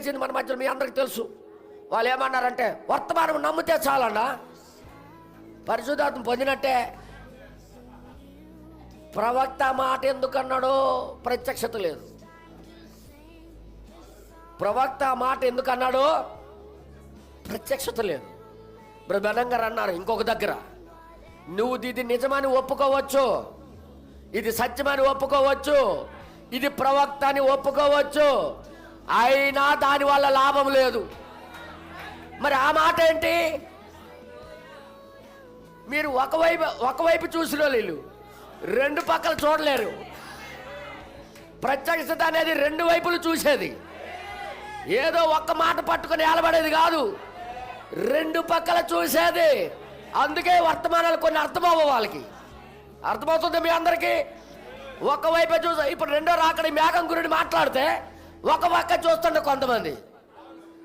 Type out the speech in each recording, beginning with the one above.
చేసింది మన మధ్యలో మీ అందరికి తెలుసు. వాళ్ళు ఏమన్నారంటే వర్తమానం నమ్మితే చాలన్నా పరిశుధాత్మ పొందినట్టే ప్రవక్త మాట ఎందుకన్నాడో ప్రత్యక్షత లేదు. ప్రవక్త మాట ఎందుకన్నాడో ప్రత్యక్షత లేదు. బ్రదనం గారు అన్నారు ఇంకొక దగ్గర నువ్వు ఇది నిజమని ఒప్పుకోవచ్చు ఇది సత్యమని ఒప్పుకోవచ్చు ఇది ప్రవక్త అని ఒప్పుకోవచ్చు అయినా దాని వల్ల లాభం లేదు. మరి ఆ మాట ఏంటి? మీరు ఒకవైపు ఒకవైపు చూసిన వీళ్ళు రెండు పక్కల చూడలేరు. ప్రత్యక్షత అనేది రెండు వైపులు చూసేది. ఏదో ఒక్క మాట పట్టుకుని ఏలబడేది కాదు. రెండు పక్కల చూసేది. అందుకే వర్తమానాలు కొన్ని అర్థమవ్వ వాళ్ళకి. అర్థమవుతుంది మీ అందరికీ? ఒకవైపే చూసా ఇప్పుడు రెండో రాకడి మేఘం గురించి మాట్లాడితే ఒక పక్క చూస్తుండే కొంతమంది.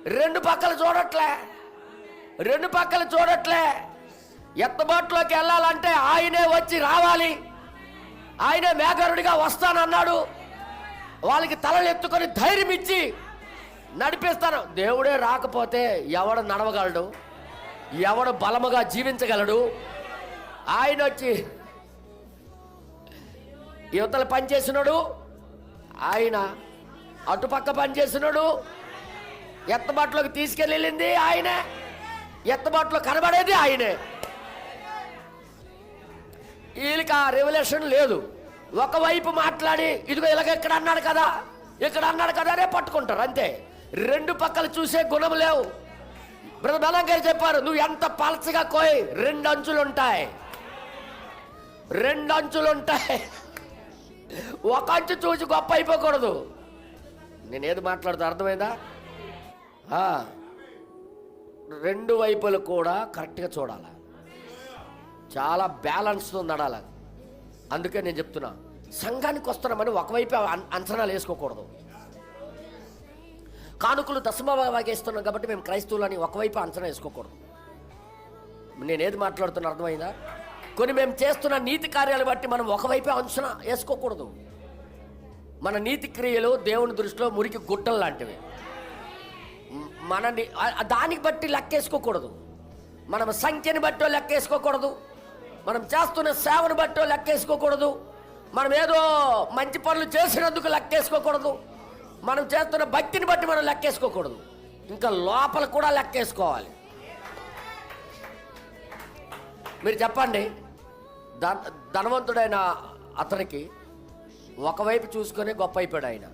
రెండు పక్కలు చూడట్లే. రెండు పక్కలు చూడట్లే. ఎత్తబాటులోకి వెళ్ళాలంటే ఆయనే వచ్చి రావాలి. ఆయనే మేఘరుడిగా వస్తానన్నాడు. వాళ్ళకి తలలు ఎత్తుకొని ధైర్యం ఇచ్చి నడిపిస్తాను. దేవుడే రాకపోతే ఎవడు నడవగలడు? ఎవడు బలముగా జీవించగలడు? ఆయన వచ్చి యువతలు పనిచేసినాడు. ఆయన అటుపక్క పనిచేసినాడు ఎత్తబాటులోకి తీసుకెళ్ళింది ఆయనే. ఎత్తబాటులో కనబడేది ఆయనే. వీళ్ళకి ఆ రెవల్యూషన్ లేదు. ఒకవైపు మాట్లాడి ఇదిగో ఇలాగ ఇక్కడ అన్నాడు కదా ఇక్కడ అన్నాడు కదా అనే పట్టుకుంటారు అంతే. రెండు పక్కలు చూసే గుణం లేవు. బ్రదర్ బలం గారు చెప్పారు నువ్వు ఎంత పలచగా కోయి రెండు అంచులు ఉంటాయి రెండు అంచులు ఉంటాయి ఒక అంచు చూసి గొప్ప అయిపోకూడదు. నేను ఏది మాట్లాడుతా అర్థమైందా? రెండు వైపులు కూడా కరెక్ట్గా చూడాలి. చాలా బ్యాలెన్స్తో నడాలి అందుకే నేను చెప్తున్నా సంఘానికి వస్తున్నామని ఒకవైపు అంచనాలు వేసుకోకూడదు. కానుకలు దశమవాగేస్తున్నాం కాబట్టి మేము క్రైస్తవులని ఒకవైపు అంచనా వేసుకోకూడదు. నేనేది మాట్లాడుతున్నా అర్థమైందా? కొన్ని మేము చేస్తున్న నీతి కార్యాలు బట్టి మనం ఒకవైపే అంచనా వేసుకోకూడదు. మన నీతి క్రియలు దేవుని దృష్టిలో మురికి గుట్టలు లాంటివి. మనని దానికి బట్టి లెక్కేసుకోకూడదు. మనం సంఖ్యని బట్టో లెక్కేసుకోకూడదు. మనం చేస్తున్న సేవను బట్టో లెక్కేసుకోకూడదు. మనం ఏదో మంచి పనులు చేసినందుకు లెక్కేసుకోకూడదు. మనం చేస్తున్న భక్తిని బట్టి మనం లెక్కేసుకోకూడదు. ఇంకా లోపల కూడా లెక్కేసుకోవాలి. మీరు చెప్పండి. ధన ధనవంతుడైన అతనికి ఒకవైపు చూసుకొని గొప్ప అయిపోయాడు ఆయన.